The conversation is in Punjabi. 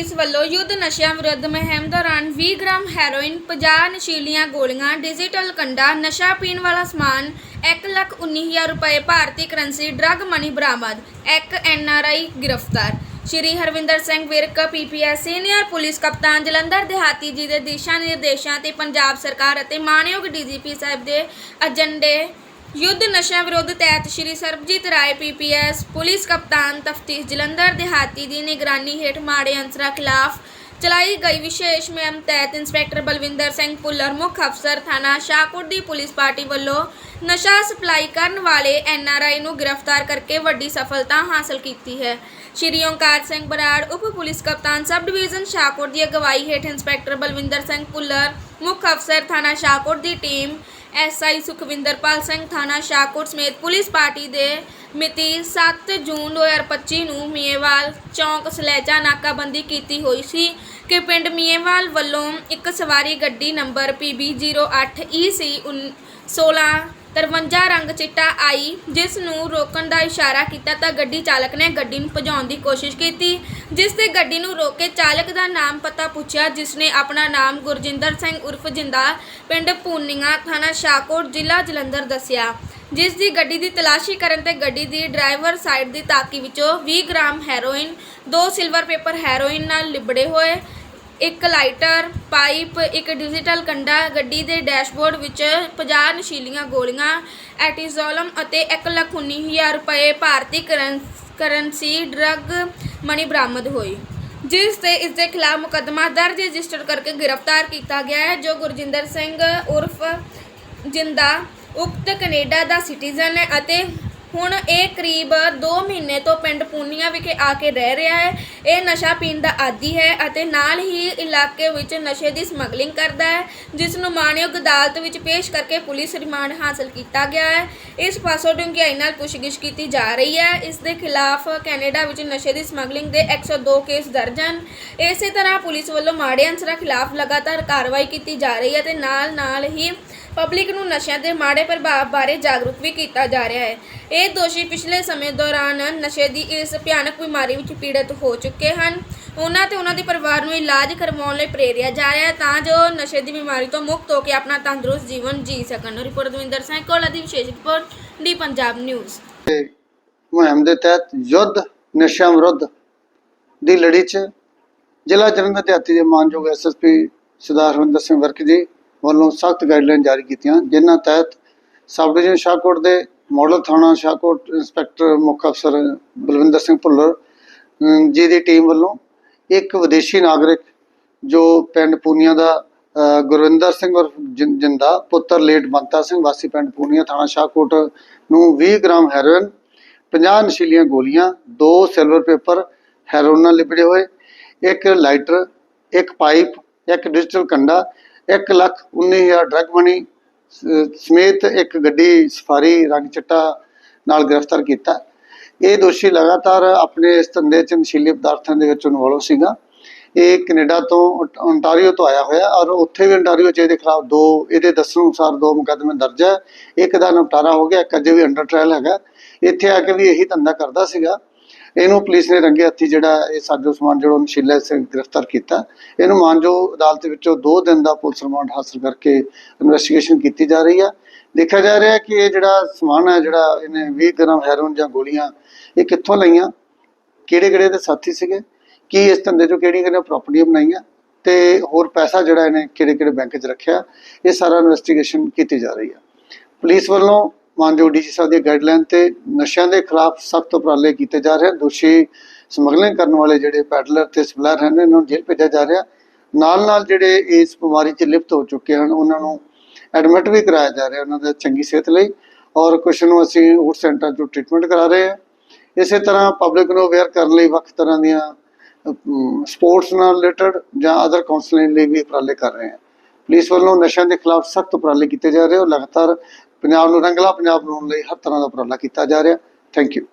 ਪੁਲਿਸ ਵੱਲੋਂ ਯੁੱਧ ਨਸ਼ਿਆਂ ਵਿਰੁੱਧ ਮੁਹਿੰਮ ਦੌਰਾਨ 20 ਗ੍ਰਾਮ ਹੈਰੋਇਨ 50 ਨਸ਼ੀਲੀਆਂ ਗੋਲੀਆਂ, ਡਿਜੀਟਲ ਕੰਡਾ, ਨਸ਼ਾ ਪੀਣ ਵਾਲਾ ਸਮਾਨ 119000 ਰੁਪਏ ਭਾਰਤੀ ਕਰੰਸੀ, ਡਰੱਗ ਮਨੀ ਬਰਾਮਦ, ਇੱਕ ਐਨਆਰਆਈ ਗ੍ਰਿਫਤਾਰ। Shri Harvinder Singh Virk PPS senior police ਕਪਤਾਨ ਜਲੰਧਰ, ਦਿਹਾਤੀ ਜੀ ਦੇ ਦਿਸ਼ਾ ਨਿਰਦੇਸ਼ਾਂ ਤੇ ਪੰਜਾਬ ਸਰਕਾਰ ਅਤੇ ਮਾਨਯੋਗ ਡੀਜੀਪੀ ਸਾਹਿਬ ਦੇ ਏਜੰਡੇ ਯੁੱਧ ਨਸ਼ਿਆਂ ਵਿਰੁੱਧ ਤਹਿਤ ਸ਼੍ਰੀ ਸਰਬਜੀਤ ਰਾਏ ਪੀਪੀਐਸ ਪੁਲਿਸ ਕਪਤਾਨ ਤਫਤੀਸ਼ ਜਲੰਧਰ, ਦਿਹਾਤੀ ਦੀ ਨਿਗਰਾਨੀ ਹੇਠ ਮਾੜੇ ਅੰਸਰਾਂ ਖਿਲਾਫ ਚਲਾਈ ਗਈ ਵਿਸ਼ੇਸ਼ ਮੁਹਿੰਮ ਤਹਿਤ ਇੰਸਪੈਕਟਰ ਬਲਵਿੰਦਰ ਸਿੰਘ ਪੁੱਲਰ ਮੁੱਖ ਅਫਸਰ ਥਾਣਾ ਸ਼ਾਹਕੋਟ ਦੀ ਪੁਲਿਸ ਪਾਰਟੀ ਵੱਲੋਂ ਨਸ਼ਾ ਸਪਲਾਈ ਕਰਨ ਵਾਲੇ ਐਨਆਰਆਈ ਨੂੰ ਗ੍ਰਿਫਤਾਰ ਕਰਕੇ ਵੱਡੀ ਸਫਲਤਾ ਹਾਸਲ ਕੀਤੀ ਹੈ। ਸ਼੍ਰੀ ਓਂਕਾਰ ਸਿੰਘ ਬਰਾੜ, ਉਪ ਪੁਲਿਸ ਕਪਤਾਨ ਸਬ ਡਿਵੀਜ਼ਨ ਸ਼ਾਹਕੋਟ ਦੀ ਅਗਵਾਈ ਹੇਠ ਇੰਸਪੈਕਟਰ ਬਲਵਿੰਦਰ ਸਿੰਘ ਪੁੱਲਰ ਮੁੱਖ ਅਫਸਰ ਥਾਣਾ ਸ਼ਾਹਕੋਟ ਦੀ ਟੀਮ ਐਸਆਈ ਸੁਖਵਿੰਦਰਪਾਲ ਸਿੰਘ ਥਾਣਾ ਸ਼ਾਹਕੋਟ ਸਮੇਤ ਪੁਲਿਸ ਪਾਰਟੀ ਦੇ ਮਿਤੀ 7 ਜੂਨ 2025 ਨੂੰ ਮੀਏਵਾਲ ਚੌਂਕ ਸਲੈਜਾ ਨਾਕਾਬੰਦੀ ਕੀਤੀ ਹੋਈ ਸੀ ਕਿ ਪਿੰਡ ਮੀਏਵਾਲ ਵੱਲੋਂ ਇੱਕ ਸਵਾਰੀ ਗੱਡੀ ਨੰਬਰ PB08EC 1653 ਰੰਗ ਚਿੱਟਾ ਆਈ, ਜਿਸ ਨੂੰ ਰੋਕਣ ਦਾ ਇਸ਼ਾਰਾ ਕੀਤਾ ਤਾਂ ਗੱਡੀ ਚਾਲਕ ਨੇ ਗੱਡੀ ਨੂੰ ਭਜਾਉਣ ਦੀ ਕੋਸ਼ਿਸ਼ ਕੀਤੀ। ਜਿਸ ਤੇ ਗੱਡੀ ਨੂੰ ਰੋਕ ਕੇ ਚਾਲਕ ਦਾ ਨਾਮ ਪਤਾ ਪੁੱਛਿਆ, ਜਿਸ ਨੇ ਆਪਣਾ ਨਾਮ ਗੁਰਜਿੰਦਰ ਸਿੰਘ ਉਰਫ ਜਿੰਦਾ ਪਿੰਡ ਪੂਨੀਆਂ ਥਾਣਾ ਸ਼ਾਹਕੋਟ, ਜ਼ਿਲ੍ਹਾ ਜਲੰਧਰ ਦੱਸਿਆ। ਜਿਸ ਦੀ ਗੱਡੀ ਦੀ ਤਲਾਸ਼ੀ ਕਰਨ ਤੇ ਗੱਡੀ ਦੀ ਡਰਾਈਵਰ ਸਾਈਡ ਦੀ ਤਾਕੀ ਵਿੱਚੋਂ 20 ਗ੍ਰਾਮ ਹੈਰੋਇਨ, ਦੋ ਸਿਲਵਰ ਪੇਪਰ ਹੈਰੋਇਨ ਨਾਲ ਲਿਬੜੇ ਹੋਏ ਇੱਕ ਲਾਈਟਰ, ਪਾਈਪ, ਇੱਕ ਡਿਜੀਟਲ ਕੰਡਾ, ਗੱਡੀ ਦੇ ਡੈਸ਼ਬੋਰਡ ਵਿੱਚ 50 ਨਸ਼ੀਲੀਆਂ ਗੋਲੀਆਂ, ਐਟੀਜ਼ੋਲਮ ਅਤੇ 119000 ਰੁਪਏ ਭਾਰਤੀ ਕਰੰ- ਕਰੰਸੀ ਡਰੱਗ ਮਨੀ ਬਰਾਮਦ ਹੋਈ। ਜਿਸ ਤੇ ਇਸ ਦੇ ਖਿਲਾਫ ਮੁਕੱਦਮਾ ਦਰਜ ਰਜਿਸਟਰ ਕਰਕੇ ਗ੍ਰਿਫਤਾਰ ਕੀਤਾ ਗਿਆ ਹੈ, ਜੋ ਗੁਰਜਿੰਦਰ ਸਿੰਘ ਉਰਫ ਜਿੰਦਾ, ਉਕਤ ਕੈਨੇਡਾ ਦਾ ਸਿਟੀਜ਼ਨ ਹੈ ਅਤੇ ਹੁਣ ਇਹ ਕਰੀਬ 2 ਮਹੀਨੇ ਤੋਂ ਪਿੰਡ ਪੂਨੀਆ ਵਿਖੇ ਆ ਕੇ ਰਹਿ ਰਿਹਾ ਹੈ। ਇਹ ਨਸ਼ਾ ਪੀਣ ਦਾ ਆਦੀ ਹੈ ਅਤੇ ਨਾਲ ਹੀ ਇਲਾਕੇ ਵਿੱਚ ਨਸ਼ੇ ਦੀ ਸਮਗਲਿੰਗ ਕਰਦਾ ਹੈ ਜਿਸ ਨੂੰ ਮਾਣਯੋਗ ਅਦਾਲਤ ਵਿੱਚ ਪੇਸ਼ ਕਰਕੇ ਪੁਲਿਸ ਰਿਮਾਂਡ ਹਾਸਲ ਕੀਤਾ ਗਿਆ ਹੈ। ਇਸ ਪਾਸੋਂ ਡੂੰਘਾਈ ਨਾਲ ਪੁੱਛਗਿੱਛ ਕੀਤੀ ਜਾ ਰਹੀ ਹੈ। ਇਸ ਦੇ ਖਿਲਾਫ ਕੈਨੇਡਾ ਵਿੱਚ ਨਸ਼ੇ ਦੀ ਸਮਗਲਿੰਗ ਦੇ 102 ਕੇਸ ਦਰਜ ਹਨ। ਇਸੇ ਤਰ੍ਹਾਂ ਪੁਲਿਸ ਵੱਲੋਂ ਮਾੜੇ ਅਨਸਰਾਂ ਖਿਲਾਫ ਲਗਾਤਾਰ ਕਾਰਵਾਈ ਕੀਤੀ ਜਾ ਰਹੀ ਹੈ ਤੇ ਨਾਲ ਨਾਲ ਹੀ ਪਬਲਿਕ ਨੂੰ ਨਸ਼ਿਆਂ ਦੇ ਮਾੜੇ ਪ੍ਰਭਾਵ ਬਾਰੇ ਜਾਗਰੂਕ ਵੀ ਕੀਤਾ ਜਾ ਰਿਹਾ ਹੈ। ਇਹ ਦੋਸ਼ੀ ਪਿਛਲੇ ਸਮੇਂ ਦੌਰਾਨ ਨਸ਼ੇ ਦੀ ਇਸ ਭਿਆਨਕ ਬਿਮਾਰੀ ਵਿੱਚ ਪੀੜਤ ਹੋ ਚੁੱਕੇ ਹਨ। ਉਹਨਾਂ ਤੇ ਉਹਨਾਂ ਦੇ ਪਰਿਵਾਰ ਨੂੰ ਇਲਾਜ ਕਰਵਾਉਣ ਲਈ ਪ੍ਰੇਰਿਆ ਜਾ ਰਿਹਾ ਹੈ ਤਾਂ ਜੋ ਨਸ਼ੇ ਦੀ ਬਿਮਾਰੀ ਤੋਂ ਮੁਕਤ ਹੋ ਕੇ ਆਪਣਾ ਤੰਦਰੁਸਤ ਜੀਵਨ ਜੀ ਸਕਣ। ਰਿਪੋਰਟ ਦਵਿੰਦਰ ਸਿੰਘ ਕੋਲਾ ਦੀ ਵਿਸ਼ੇਸ਼ ਰਿਪੋਰਟ, ਡੀ ਪੰਜਾਬ ਨਿਊਜ਼। ਮੁਹਿੰਮ ਦੇ ਤਹਿਤ ਯੁੱਧ, ਨਸ਼ਿਆਂ ਵਿਰੁੱਧ ਦੀ ਲੜੀ 'ਚ ਜ਼ਿਲ੍ਹਾ ਜਲੰਧਰ ਦਿਹਾਤੀ ਦੇ ਮਾਨਯੋਗ ਐਸਐਸਪੀ ਸਰਦਾਰ ਹਰਿੰਦਰ ਸਿੰਘ ਵਰਕ ਜੀ ਵੱਲੋਂ ਸਖਤ ਗਾਈਡਲਾਈਨ ਜਾਰੀ ਕੀਤੀਆਂ, ਜਿਨ੍ਹਾਂ ਤਹਿਤ ਸਬ ਡਿਵੀਜ਼ਨ ਸ਼ਾਹਕੋਟ ਦੇ ਮਾਡਲ ਥਾਣਾ ਸ਼ਾਹਕੋਟ ਇੰਸਪੈਕਟਰ ਮੁੱਖ ਅਫਸਰ ਬਲਵਿੰਦਰ ਸਿੰਘ ਭੁੱਲਰ ਜੀ ਦੀ ਟੀਮ ਵੱਲੋਂ ਇੱਕ ਵਿਦੇਸ਼ੀ ਨਾਗਰਿਕ ਜੋ ਪਿੰਡ ਪੂਨੀਆ ਦਾ ਗੁਰਵਿੰਦਰ ਸਿੰਘ ਔਰ ਜਿੰਦਾ ਪੁੱਤਰ ਲੇਟ ਬੰਤਾ ਸਿੰਘ, ਵਾਸੀ ਪਿੰਡ ਪੂਨੀਆ ਥਾਣਾ ਸ਼ਾਹਕੋਟ ਨੂੰ 20 ਗ੍ਰਾਮ ਹੈਰੋਇਨ 50 ਨਸ਼ੀਲੀਆਂ ਗੋਲੀਆਂ, ਦੋ ਸਿਲਵਰ ਪੇਪਰ ਹੈਰੋਇਨ ਨਾਲ ਲਿਬੜੇ ਹੋਏ, ਇੱਕ ਲਾਈਟਰ, ਇੱਕ ਪਾਈਪ, ਇੱਕ ਡਿਜੀਟਲ ਕੰਡਾ 1 ਲੱਖ 19000 ਡਰੱਗ ਮਨੀ ਸਮੇਤ ਇੱਕ ਗੱਡੀ ਸਫਾਰੀ ਰੰਗ ਚਿੱਟਾ ਨਾਲ ਗ੍ਰਿਫਤਾਰ ਕੀਤਾ। ਇਹ ਦੋਸ਼ੀ ਲਗਾਤਾਰ ਆਪਣੇ ਇਸ ਧੰਦੇ 'ਚ ਨਸ਼ੀਲੇ ਪਦਾਰਥਾਂ ਦੇ ਵਿੱਚ ਇਨਵੋਲਵ ਸੀਗਾ। ਇਹ ਕੈਨੇਡਾ ਤੋਂ ਓਨਟਾਰੀਓ ਤੋਂ ਆਇਆ ਹੋਇਆ ਔਰ ਉੱਥੇ ਵੀ ਓਨਟਾਰੀਓ 'ਚ ਇਹਦੇ ਖਿਲਾਫ ਦੋ, ਇਹਦੇ ਦੱਸਣ ਅਨੁਸਾਰ ਦੋ ਮੁਕੱਦਮੇ ਦਰਜ ਹੈ। ਇੱਕ ਦਾ ਨਿਪਟਾਰਾ ਹੋ ਗਿਆ, ਇੱਕ ਅਜੇ ਵੀ ਅੰਡਰ ਟ੍ਰਾਇਲ ਹੈਗਾ। ਇੱਥੇ ਆ ਕੇ ਵੀ ਇਹੀ ਧੰਦਾ ਕਰਦਾ ਸੀਗਾ। ਇਹਨੂੰ ਪੁਲਿਸ ਨੇ ਰੰਗੇ ਹੱਥੀ ਜਿਹੜਾ ਇਹ ਸਾਜੋ ਸਮਾਨ ਜਿਹੜਾ ਨਸ਼ੀਲਾ ਸੇ, ਗ੍ਰਿਫਤਾਰ ਕੀਤਾ। ਇਹਨੂੰ ਮਾਨਜੋ ਅਦਾਲਤ ਵਿੱਚੋਂ 2 ਦਿਨ ਦਾ ਪੁਲਿਸ ਰਿਮਾਂਡ ਹਾਸਲ ਕਰਕੇ ਇਨਵੈਸਟੀਗੇਸ਼ਨ ਕੀਤੀ ਜਾ ਰਹੀ ਆ। ਦੇਖਿਆ ਜਾ ਰਿਹਾ ਕਿ ਇਹ ਜਿਹੜਾ ਸਮਾਨ ਹੈ ਜਿਹੜਾ ਇਹਨੇ 20 ਗ੍ਰਾਮ ਹੈਰੋਇਨ ਜਾਂ ਗੋਲੀਆਂ, ਇਹ ਕਿੱਥੋਂ ਲਈਆਂ? ਕਿਹੜੇ ਕਿਹੜੇ ਦੇ ਸਾਥੀ ਸੀਗੇ? ਕੀ ਇਸ ਧੰਦੇ ਚੋਂ ਕਿਹੜੀਆਂ ਕਿਹੜੀਆਂ ਪ੍ਰਾਪਰਟੀਆਂ ਬਣਾਈਆਂ? ਤੇ ਹੋਰ ਪੈਸਾ ਜਿਹੜਾ ਇਹਨੇ ਕਿਹੜੇ ਕਿਹੜੇ ਬੈਂਕ 'ਚ ਰੱਖਿਆ? ਇਹ ਸਾਰਾ ਇਨਵੈਸਟੀਗੇਸ਼ਨ ਕੀਤੀ ਜਾ ਰਹੀ ਹੈ ਪੁਲਿਸ ਵੱਲੋਂ ਮਾਨਯੋਗ ਡੀਸੀ ਸਾਹਿਬ ਦੀ ਗਾਈਡਲਾਈਨ ਤੇ ਨਸ਼ਿਆਂ ਦੇ ਖਿਲਾਫ ਸਖਤ ਉਪਰਾਲੇ ਕੀਤੇ ਜਾ ਰਹੇ ਹਨ, ਦੋਸ਼ੀ ਸਮਗਲਿੰਗ ਕਰਨ ਵਾਲੇ ਜਿਹੜੇ ਪੈਡਲਰ ਤੇ ਸਪਲਾਇਰ ਹਨ, ਇਹਨਾਂ ਨੂੰ ਜੇਲ੍ਹ ਭੇਜਿਆ ਜਾ ਰਿਹਾ। ਨਾਲ ਨਾਲ ਜਿਹੜੇ ਇਸ ਬਿਮਾਰੀ 'ਚ ਲਿਪਤ ਹੋ ਚੁੱਕੇ ਹਨ, ਉਹਨਾਂ ਨੂੰ ਐਡਮਿਟ ਵੀ ਕਰਾਇਆ ਜਾ ਰਿਹਾ ਉਹਨਾਂ ਦਾ ਚੰਗੀ ਸਿਹਤ ਲਈ ਔਰ ਕੁਝ ਨੂੰ ਅਸੀਂ ਊਟ ਸੈਂਟਰ 'ਚੋਂ ਟ੍ਰੀਟਮੈਂਟ ਕਰਾ ਰਹੇ ਹਾਂ। ਇਸੇ ਤਰ੍ਹਾਂ ਪਬਲਿਕ ਨੂੰ ਅਵੇਅਰ ਕਰਨ ਲਈ ਵੱਖ ਤਰ੍ਹਾਂ ਦੀਆਂ ਸਪੋਰਟਸ ਨਾਲ ਰਿਲੇਟਡ ਜਾਂ ਅਦਰ ਕਾਉਂਸਲਿੰਗ ਲਈ ਵੀ ਉਪਰਾਲੇ ਕਰ ਰਹੇ ਹਾਂ। ਪੁਲਿਸ ਵੱਲੋਂ ਨਸ਼ਿਆਂ ਦੇ ਖਿਲਾਫ ਸਖਤ ਉਪਰਾਲੇ ਕੀਤੇ ਜਾ ਰਹੇ ਔਰ ਲਗਾਤਾਰ ਪੰਜਾਬ ਨੂੰ ਰੰਗਲਾ ਪੰਜਾਬ ਬਣਾਉਣ ਲਈ ਹਰ ਤਰ੍ਹਾਂ ਦਾ ਉਪਰਾਲਾ ਕੀਤਾ ਜਾ ਰਿਹਾ। Thank you